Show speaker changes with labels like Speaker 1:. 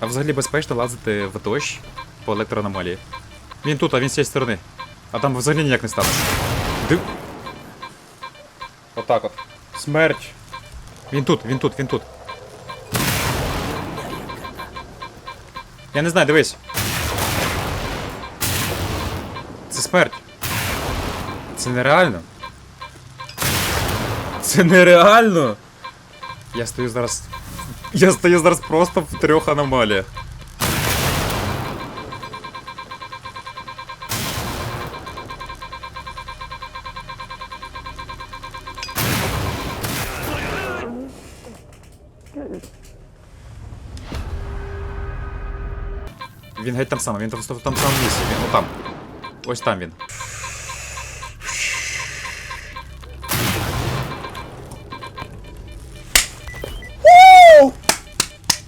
Speaker 1: А взагалі безпечно лазити в дощ по електроаномалії. Він тут, а він з цієї сторони. А там взагалі ніяк не станеш. Див... Отак от. Смерть. Він тут, він тут, він тут. Я не знаю, дивись. Це смерть. Це нереально. Це нереально. Я стою зараз. Я стою зараз просто в трьох аномаліях. Він геть там саме, він там, там, там в самому місці, він отам. Ось там він.